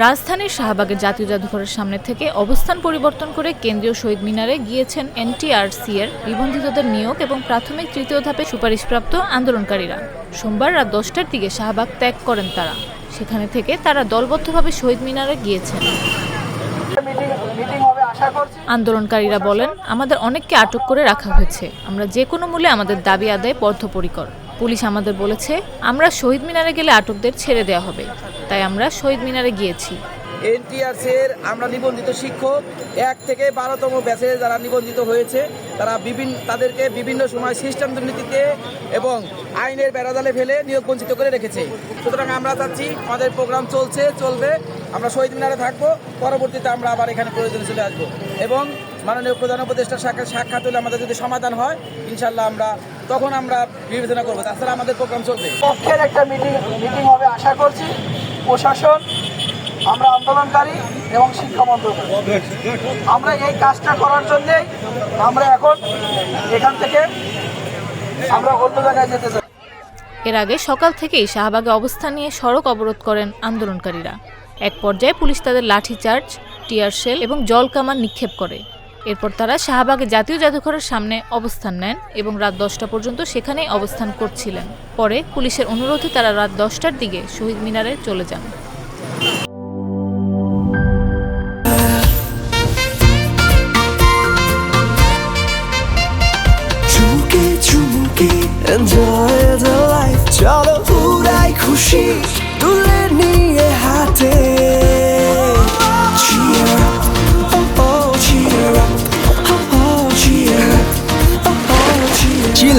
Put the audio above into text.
রাজধানীর শাহবাগের জাতীয় জাদুঘরের সামনে থেকে অবস্থান পরিবর্তন করে কেন্দ্রীয় শহীদ মিনারে গিয়েছেন এনটিআরসি এর নিবন্ধিতদের নিয়োগ এবং প্রাথমিক তৃতীয় ধাপে সুপারিশপ্রাপ্ত আন্দোলনকারীরা। সোমবার রাত দশটার দিকে শাহবাগ ত্যাগ করেন তারা। সেখানে থেকে তারা দলবদ্ধভাবে শহীদ মিনারে গিয়েছেন। আন্দোলনকারীরা বলেন, আমাদের অনেককে আটক করে রাখা হয়েছে। আমরা যে কোনো মূল্যে আমাদের দাবি আদায় বদ্ধপরিকর পুলিশ আমাদের বলেছে, আমরা শহীদ মিনারে গেলে আটকদের ছেড়ে দেওয়া হবে। তাই আমরা শহীদ মিনারে গিয়েছি। এনটিআরসি এর আমরা নিবন্ধিত শিক্ষক, এক থেকে বারোতম ব্যাচে যারা নিবন্ধিত হয়েছে, তারা বিভিন্ন তাদেরকে বিভিন্ন সময় সিস্টেম দুর্নীতিতে এবং আইনের বেড়াদালে ফেলে নিয়োগ বঞ্চিত করে রেখেছে। সুতরাং আমরা চাচ্ছি, আমাদের প্রোগ্রাম চলছে, চলবে, আমরা শহীদ মিনারে থাকব, পরবর্তীতে আমরা আবার এখানে প্রয়োজনে চলে আসব। এবং মাননীয় প্রধান উপদেষ্টার সাক্ষাৎ সাক্ষাৎ হলে আমাদের যদি সমাধান হয়, ইনশাল্লাহ আমরা তখন আমরা বিবেচনা করব। তাছাড়া আমাদের প্রোগ্রাম চলবে। পক্ষের একটা মিটিং মিটিং হবে আশা করছি। প্রশাসন আমরা আন্দোলনকারী এবং শিক্ষা মন্ত্রণালয়। আমরা এই কাজটা করার জন্যেই আমরা এখন এখান থেকে আমরা অন্য জায়গায় যেতে চাই। এর আগে সকাল থেকেই শাহবাগে অবস্থান নিয়ে সড়ক অবরোধ করেন আন্দোলনকারীরা। এক পর্যায়ে পুলিশ তাদের লাঠিচার্জ টিয়ার শেল এবং জল কামান নিক্ষেপ করে। এরপর তারা শাহবাগে জাতীয় জাদুঘরের সামনে অবস্থান নেন এবং রাত দশটা পর্যন্ত সেখানেই অবস্থান করছিলেন। পরে পুলিশের অনুরোধে তারা রাত দশটার দিকে শহীদ মিনারে চলে যান। এনজয় দ্য লাইফ চলো খুশি, তুলে নিয়ে